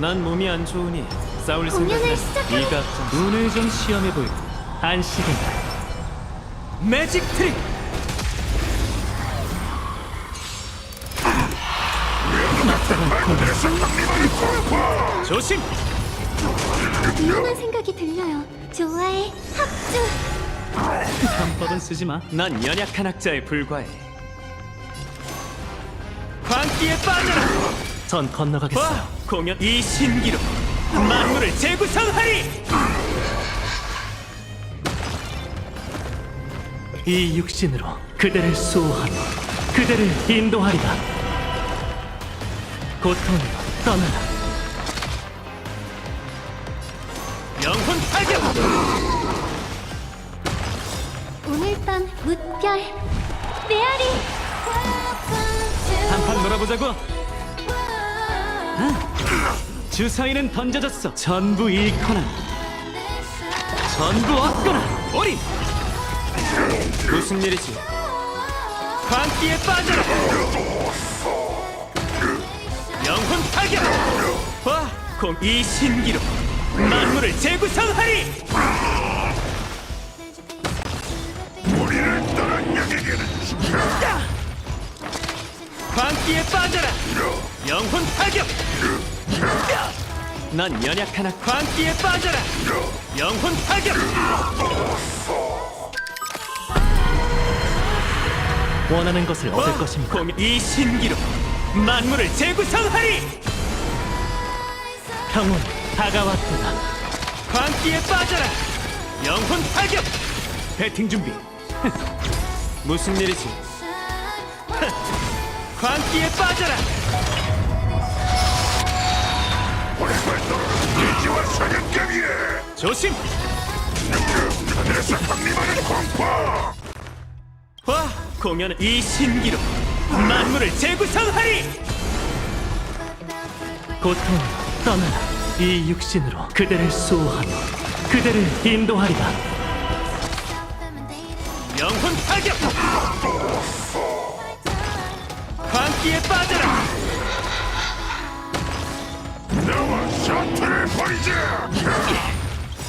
난 몸이 안 좋으니 싸울 공연을 생각은 네가 앞장 눈을 좀 시험해 볼까 안식인가 매직 트릭! 조심! 위험한 생각이 들려요. 좋아해. 합주. 편법은 쓰지 마난 연약한 학자에 불과해. 광기에 빠져라 전 건너가겠어요. 공연 이 신기로 만물을 재구성하리! 이 육신으로 그대를 수호하며 그대를 인도하리라. 고통으로 떠나라. 영혼 타격 오늘 밤 무별. 메아리. 한판 놀아보자고 주사위는 던져졌어. 전부 잃거나 전부 얻거나 어린 무슨 일이지? 광기에 빠져라! 영혼 타격! 와 공이 신기로 만물을 재구성하리 광기에 빠져라. 영혼 타격. 난 연약 하나 광기에 빠져라. 영혼 타격. 원하는 것을 얻을 것입니다. 이 신기로 만물을 재구성하리. 평온 다가왔구나. 광기에 빠져라. 영혼 타격. 배팅 준비. 무슨 일이지 광기에 빠져라. 조심. 와 공연은 이 신기로 만물을 재구성하리. 고통 떠나라. 이 육신으로 그대를 수호하며 그대를 인도하리라. 영혼 타격 광기에 빠져라! 나와 샤트를 버리자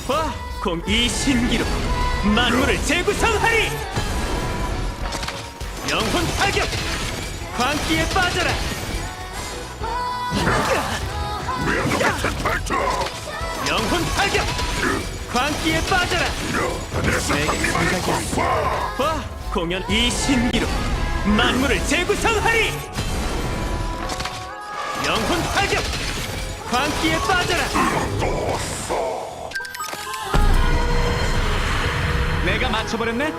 와 공이 신기로 만물을 재구성하리! 영혼 타격! 광기에 빠져라! 같은 영혼 타격! 광기에 빠져라! 강림하는 광파 와 공연 이 신기로 만물을 재구성하리 타격 광기에 빠져라! 내가 맞춰버렸네?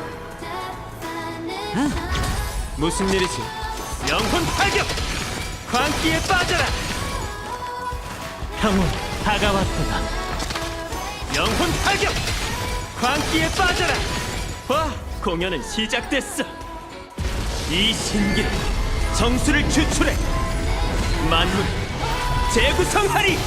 무슨 일이지? 영혼 타격 광기에 빠져라! 평온 다가왔구나. 영혼 타격 광기에 빠져라! 와 공연은 시작됐어! 이 신기로 정수를 추출해! 만물 재구성하리